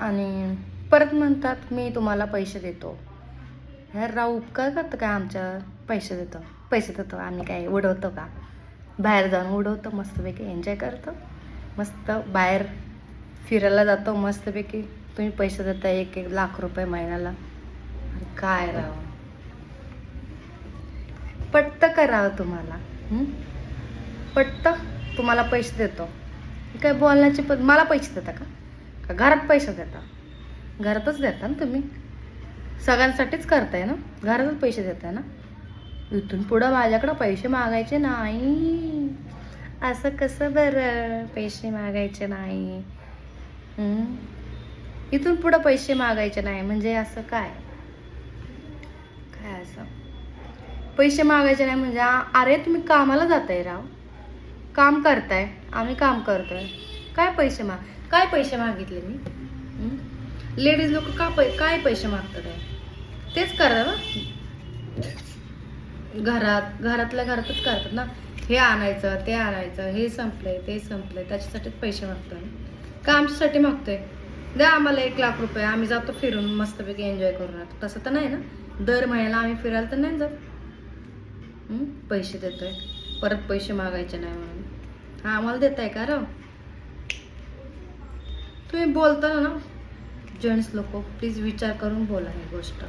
आणि परत म्हणतात मी तुम्हाला पैसे देतो. हे राव उपकार करतं काय आमच्या पैसे देतो? पैसे देतो आम्ही काय उडवतो का? बाहेर जाऊन उडवतो मस्तपैकी एन्जॉय करतो. मस्त बाहेर फिरायला जातो मस्तपैकी. तुम्ही पैसे देता एक एक लाख रुपये महिन्याला. काय राव? पटतं का तुम्हाला? पट्ट पटतं? तुम्हाला पैसे देतो. काय बोलण्याची पण मला पैसे देता का? का? घरात पैसे देता. घरातच देता ना तुम्ही. सगळ्यांसाठीच करताय ना? घरातच पैसे देताय ना? इथून पुढं माझ्याकडं पैसे मागायचे नाही. असं कसं बरं? पैसे मागायचे नाही. इथून पुढं पैसे मागायचे नाही. म्हणजे असं काय? काय असं? पैसे मागायचे नाही म्हणजे अरे तुम्ही कामाला जाताय राव. काम करताय. आम्ही काम करतोय. काय पैसे माग काय पैसे मागितले मी? लेडीज लोक का पै काय पैसे मागतात आहे? तेच करा ना. घरात घरातल्या घरातच करतात ना. हे आणायचं ते आणायचं हे संपलंय ते संपलंय त्याच्यासाठीच पैसे मागतोय का आमच्यासाठी मागतोय? द्या आम्हाला एक लाख रुपये आम्ही जातो फिरून मस्तपैकी एन्जॉय करून राहतो. तसं तर नाही ना. दर महिन्याला आम्ही फिरायला तर नाही जात. पैसे देतोय. परत पैसे मागायचे नाही म्हणून. हा आम्हाला देताय का राव? तुम्ही बोलता ना जेंट्स लोक प्लीज विचार करून बोला ही गोष्ट.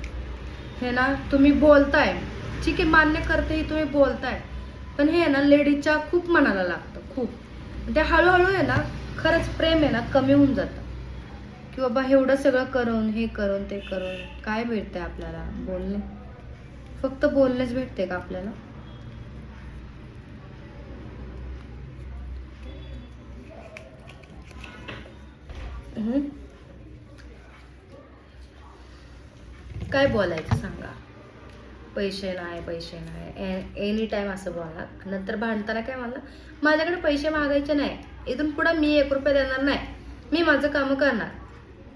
हे ना तुम्ही बोलताय. ठीक आहे मान्य करते ही तुम्ही बोलताय. पण हे आहे ना लेडीजच्या खूप मनाला लागतं खूप. ते हळूहळू आहे ना खरंच प्रेम आहे ना कमी होऊन जातं. की बाबा एवढं सगळं करून हे करून ते करून काय भेटतंय आपल्याला? बोलणे. फक्त बोलणेच भेटते का आपल्याला? काय बोलायचं सांगा? पैसे नाही पैसे नाही. एनी टाईम असं बोला. नंतर भांडताना काय म्हणलं? माझ्याकडे पैसे मागायचे नाही. इथून पुढं मी एक रुपये देणार नाही. मी माझं काम करणार.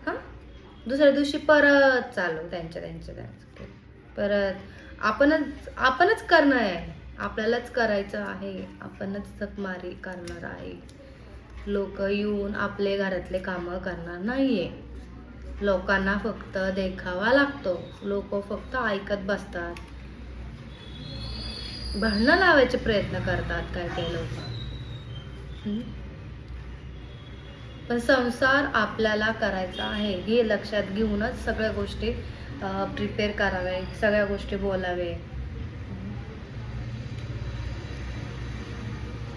हां? दुसऱ्या दिवशी परत चालू. त्यांच्या त्यांच्या त्यांचं परत आपणच आपणच करणार आहे. आपल्यालाच करायचं आहे. आपणच थकमारी करणार आहे. लोक येऊन आपले घरातले कामं करणार नाहीये. लोकांना फक्त देखावा लागतो. लोक फक्त ऐकत बसतात. भांडणं लावायचे प्रयत्न करतात काय काय लोक. पण संसार आपल्याला करायचा आहे हे लक्षात घेऊनच सगळ्या गोष्टी प्रिपेअर करावे सगळ्या गोष्टी बोलावे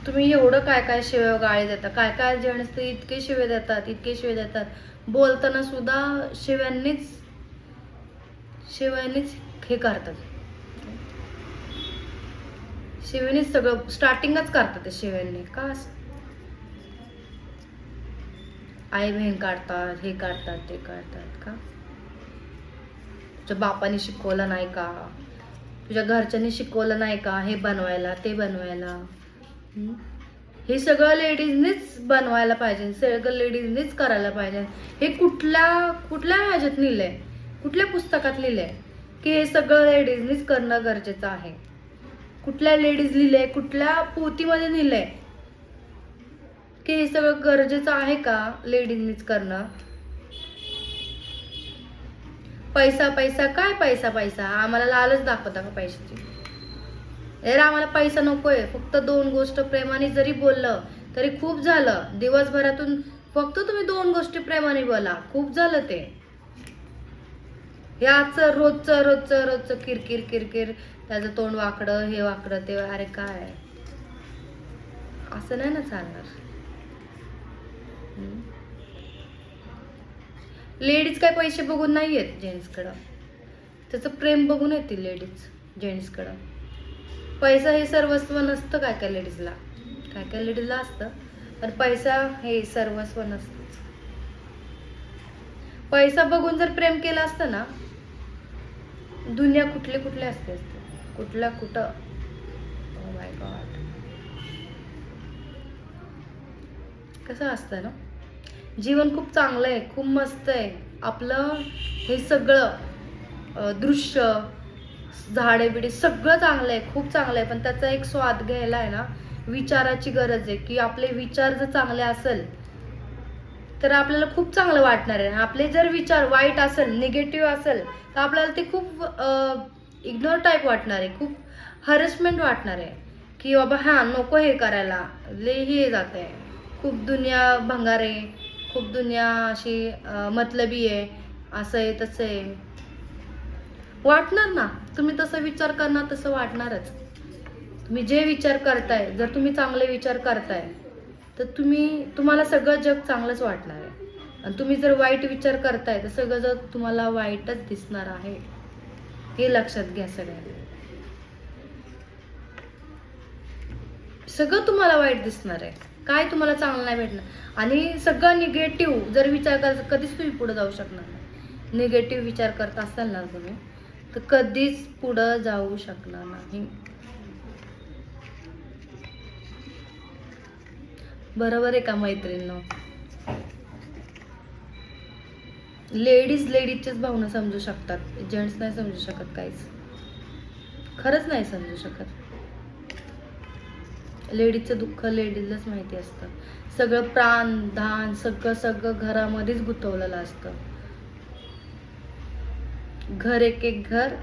तुम्ही एवढं काय काय शिव्या गाळी देता? काय काय जेंट्स असते इतके शिवे देतात इतके शिवे देतात? बोलताना सुद्धा शिव्यांनीच शिव्यांनीच हे करतात. शिव्यानीच सगळं स्टार्टिंगच करतात ते शिव्यांनी. का आई बहीण काढतात हे काढतात ते काढतात. का? तुझ्या बापाने शिकवलं नाही का? तुझ्या घरच्यांनी शिकवलं नाही का? हे बनवायला ते बनवायला. हे सगळं लेडीजनीच बनवायला पाहिजे सगळं लेडीजनीच करायला पाहिजे. हे कुठल्या कुठल्या ह्याच्यात लिहिलंय? कुठल्या पुस्तकात लिहिलंय? की हे सगळं लेडीजनीच करणं गरजेचं आहे. कुठल्या लेडीज लिहिलंय? कुठल्या पोतीमध्ये लिहिलंय? की हे सगळं गरजेचं आहे का लेडीजनीच करणं? पैसा पैसा काय पैसा पैसा? आम्हाला लालच दाखवता का पैशाची? अरे आम्हाला पैसा नकोय. फक्त दोन गोष्ट प्रेमाने जरी बोललं तरी खूप झालं. दिवसभरातून फक्त तुम्ही दोन गोष्टी प्रेमाने बोला. खूप झालं ते. याचं रोजचं रोजचं रोजचं किरकिर किरकिर. त्याचं तोंड वाकडं हे वाकडं ते अरे काय? असं नाही ना चालणार. लेडीज काय पैसे बघून नाही येत जेंट्सकडं. त्याचं प्रेम बघून येतील लेडीज जेंट्सकडं. पैसा हे सर्वस्व नसतं काय काय लेडीजला? काय काय लेडीजला असतं? पण पैसा हे सर्वस्व नसतंच पैसा बघून जर प्रेम केलं असतं ना दुनिया कुठले कुठले असते असते. कुठला कुठं. Oh माय गॉड कसं असतं ना? जीवन खूप चांगलं आहे खूप मस्त आहे. आपलं हे सगळं दृश्य झाडे बिडे सगळं चांगलं आहे खूप चांगलं आहे पण त्याचा एक स्वाद घ्यायला आहे ना विचाराची गरज आहे की आपले विचार जर चांगले असेल तर आपल्याला खूप चांगलं वाटणार आहे. आपले जर विचार वाईट असेल निगेटिव्ह असेल तर आपल्याला ते खूप इग्नोर टाईप वाटणार आहे. खूप हरेसमेंट वाटणार आहे. की बाबा हां नको हे करायला. लय हे जात आहे. खूप दुनिया भंगार आहे. खूप दुनिया अशी मतलबी आहे. असं आहे तसं आहे. वाटणार ना? तुम्ही तसं विचार करणार तसं वाटणारच तुम्ही जे विचार करताय जर तुम्ही चांगले विचार करताय तर तुम्ही तुम्हाला सगळं जग चांगलंच वाटणार आहे. आणि तुम्ही जर वाईट विचार करताय तर सगळं जग तुम्हाला वाईटच दिसणार आहे. हे लक्षात घ्या सगळ्यांनी. सगळं तुम्हाला वाईट दिसणार आहे. काय तुम्हाला चांगलं नाही भेटणार. आणि सगळं निगेटिव्ह जर विचार कर कधीच तुम्ही पुढे जाऊ शकणार नाही. निगेटिव्ह विचार करत असाल ना तुम्ही तर कधीच पुढं जाऊ शकणार नाही. बरोबर आहे का मैत्रिणींनो? लेडीज लेडीजच्याच भावना समजू शकतात. जेंट्स नाही समजू शकत काहीच. खरंच नाही समजू शकत. लेडीजचं दुःख लेडीजलाच माहिती असतं. सगळं प्राण धान सगळं सगळं घरामध्येच गुंतवलेलं असतं. घर एक एक घर